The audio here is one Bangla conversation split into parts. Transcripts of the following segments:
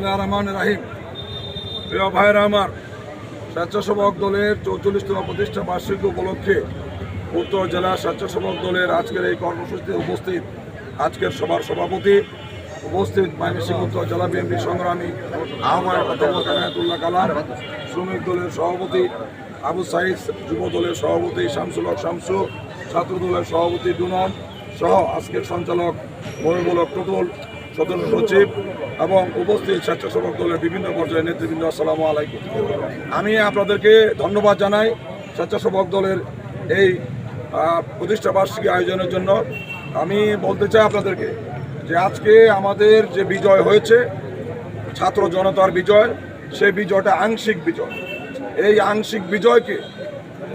বিসমুল্লাহ রহমান রাহিম। প্রিয় ভাইরা আমার, স্বেচ্ছাসেবক দলের চৌচল্লিশতম প্রতিষ্ঠা বার্ষিকী উপলক্ষে উত্তর জেলা স্বেচ্ছাসেবক দলের আজকের এই কর্মসূচিতে উপস্থিত আজকের সভার সভাপতি উপস্থিত ময়মনসিংহ উত্তর জেলা বিএনপি সংগ্রামী আহ্বায়ক অধ্যাপক কালাম, শ্রমিক দলের সভাপতি আবু সাইদ, যুব দলের সভাপতি শামসুল হক শামসু, ছাত্র দলের সভাপতি ডুনন সহ আজকের সঞ্চালক মহিবুল হক সদস্য সচিব এবং উপস্থিত স্বেচ্ছাসেবক দলের বিভিন্ন পর্যায়ের নেতৃবৃন্দ আসসালামু আলাইকুম। আমি আপনাদেরকে ধন্যবাদ জানাই স্বেচ্ছাসেবক দলের এই আহ, প্রতিষ্ঠা বার্ষিকী আয়োজনের জন্য। আমি বলতে চাই আপনাদেরকে যে আজকে আমাদের যে বিজয় হয়েছে ছাত্র জনতার বিজয় সেই বিজয়টা আংশিক বিজয়। এই আংশিক বিজয়কে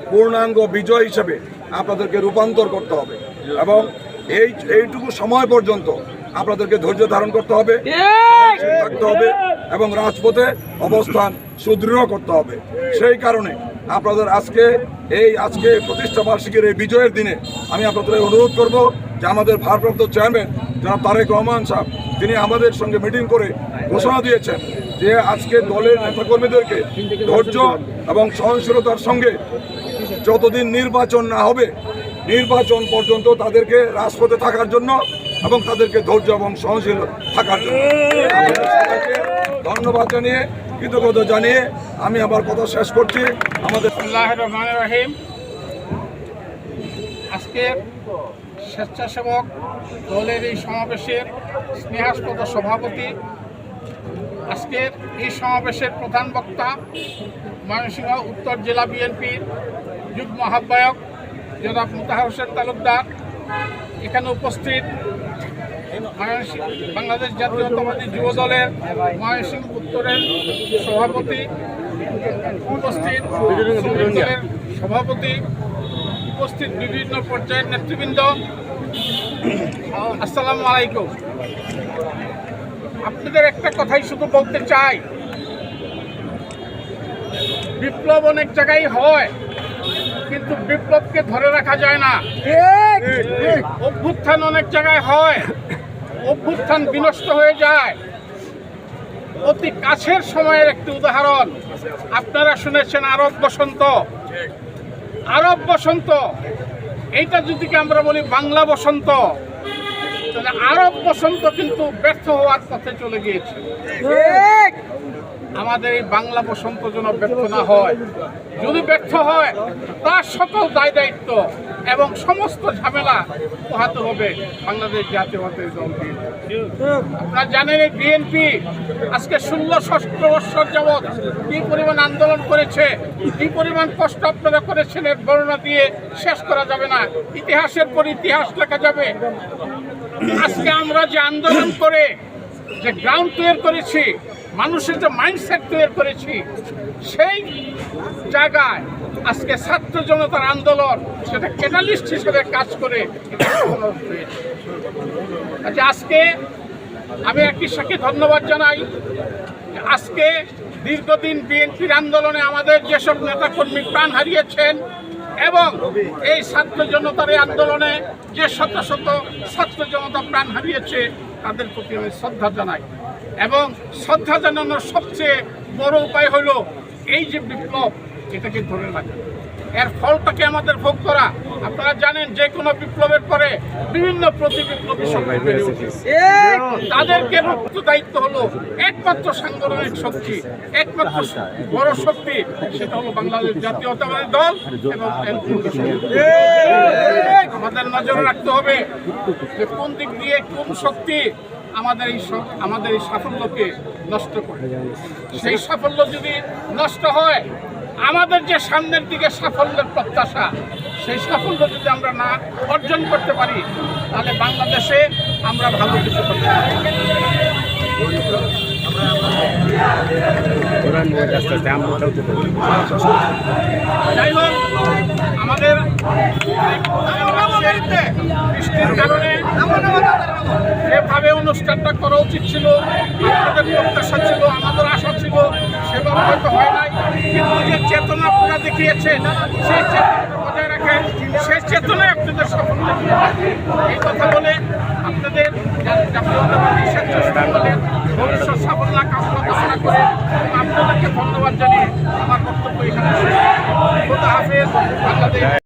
পূর্ণাঙ্গ বিজয় হিসেবে আপনাদেরকে রূপান্তর করতে হবে। এবং এই এইটুকু সময় পর্যন্ত আপনাদেরকে ধৈর্য ধারণ করতে হবে। থাকতে হবে এবং রাজপথে অবস্থান সুদৃঢ় করতে হবে। সেই কারণে আপনাদের আজকে এই আজকে প্রতিষ্ঠা বার্ষিকীর এই বিজয়ের দিনে আমি আপনাদের অনুরোধ করব যে আমাদের ভারপ্রাপ্ত চেয়ারম্যান জনাব তারেক রহমান সাহেব তিনি আমাদের সঙ্গে মিটিং করে ঘোষণা দিয়েছেন যে আজকে দলের নেতাকর্মীদেরকে ধৈর্য এবং সহনশীলতার সঙ্গে যতদিন নির্বাচন না হবে নির্বাচন পর্যন্ত তাদেরকে রাজপথে থাকার জন্য এবং তাদেরকে ধৈর্য এবং সহনশীল থাকার জন্য। ধন্যবাদ জানিয়ে, কৃতজ্ঞতা জানিয়ে আমি আমার কথা শেষ করছি। আমাদের রহিম। আজকের স্বেচ্ছাসেবক দলের এই সমাবেশের স্নেহাস্পদ সভাপতি, আজকের এই সমাবেশের প্রধান বক্তা ময়মনসিংহ উত্তর জেলা বিএনপির যুগ্ম আহ্বায়ক জনাব মুতাহার হোসেন তালুকদার। এখানে উপস্থিত বাংলাদেশ জাতীয়তাবাদী যুব দলের ময়মনসিংহ উত্তরের সভাপতি উপস্থিত সভাপতি উপস্থিত বিভিন্ন পর্যায়ের নেতৃবৃন্দ। আসসালামু আলাইকুম। আপনাদের একটা কথাই শুধু বলতে চাই। বিপ্লব অনেক জায়গায় হয় কিন্তু বিপ্লবকে ধরে রাখা যায় না। অভ্যুত্থান অনেক জায়গায় হয়। অভ্যুত্থান বিনষ্ট হয়ে যায়। অতি কাছের সময়ের একটি উদাহরণ। আপনারা শুনেছেন আরব বসন্ত। আরব বসন্ত এইটা যদি আমরা বলি বাংলা বসন্ত তাহলে আরব বসন্ত কিন্তু ব্যর্থ হওয়ার পথে চলে গিয়েছে। আমাদের এই বাংলা বসন্ত যেন ব্যর্থ না হয়। যদি ব্যর্থ হয় তার সকল দায় দায়িত্ব এবং সমস্ত ঝামেলা পোহাতে হবে বাংলাদেশ জাতীয়তাবাদী দলকে আপনারা জানেন এই বিএনপি আজকে ষোলো ষষ্ঠ বৎসর যাবৎ কি পরিমাণ আন্দোলন করেছে, কি পরিমাণ কষ্ট আপনারা করেছেন এর বর্ণনা দিয়ে শেষ করা যাবে না। ইতিহাসের পর ইতিহাস লেখা যাবে। আজকে আমরা যে আন্দোলন করে যে গ্রাউন্ড তৈরি করেছি, মানুষের যে মাইন্ডসেট তৈরি করেছি, সেই জায়গায় আজকে ছাত্র জনতার আন্দোলন সেটা ক্যাটালিস্ট হিসেবে কাজ করে আচ্ছা আজকে আমি সাথে ধন্যবাদ জানাই। আজকে দীর্ঘদিন বিএনপির আন্দোলনে আমাদের যেসব নেতাকর্মী প্রাণ হারিয়েছেন এবং এই ছাত্র জনতার এই আন্দোলনে যে শত শত ছাত্র জনতা প্রাণ হারিয়েছে তাদের প্রতি আমি শ্রদ্ধা জানাই। এবং শ্রদ্ধা জানানোর সবচেয়ে বড় উপায় হলো এই যে বিপ্লব, এটাকে ধরে রাখা। এর ফলটাকে আমাদের ভোগ করা। আপনারা জানেন যে কোনো বিপ্লবের পরে বিভিন্ন প্রতি বিপ্লবী তাদেরকে মুক্ত দায়িত্ব হলো একমাত্র সাংগঠনিক শক্তি, একমাত্র বড় শক্তি, সেটা হলো বাংলাদেশ জাতীয়তাবাদী দল এবং আমাদের নজর রাখতে হবে যে কোন দিক দিয়ে কোন শক্তি আমাদের এই আমাদের এই সাফল্যকে নষ্ট করে। সেই সাফল্য যদি নষ্ট হয় আমাদের যে সামনের দিকে সাফল্যের প্রত্যাশা সেই সাফল্য যদি আমরা না অর্জন করতে পারি তাহলে বাংলাদেশে আমরা ভালো কিছু করতে পারি যাই হোক আমাদের বৃষ্টির কারণে যেভাবে অনুষ্ঠানটা করা উচিত ছিল আমাদের প্রত্যাশা ছিল আমাদের আশা ছিল হয় নাই। কিন্তু যে চেতনা আপনারা দেখিয়েছেন, সেই চেতনা বজায় রাখেন। সেই চেতনায় আপনাদের সাফল্য। এই কথা বলে আপনাদের জাতীয়তাবাদী স্বেচ্ছাসেবক দলের ভবিষ্যৎ সাফল্য করে। আপনাদেরকে ধন্যবাদ জানিয়ে আমার বক্তব্য এখানে শেষ। হাফেজ। বাংলাদেশ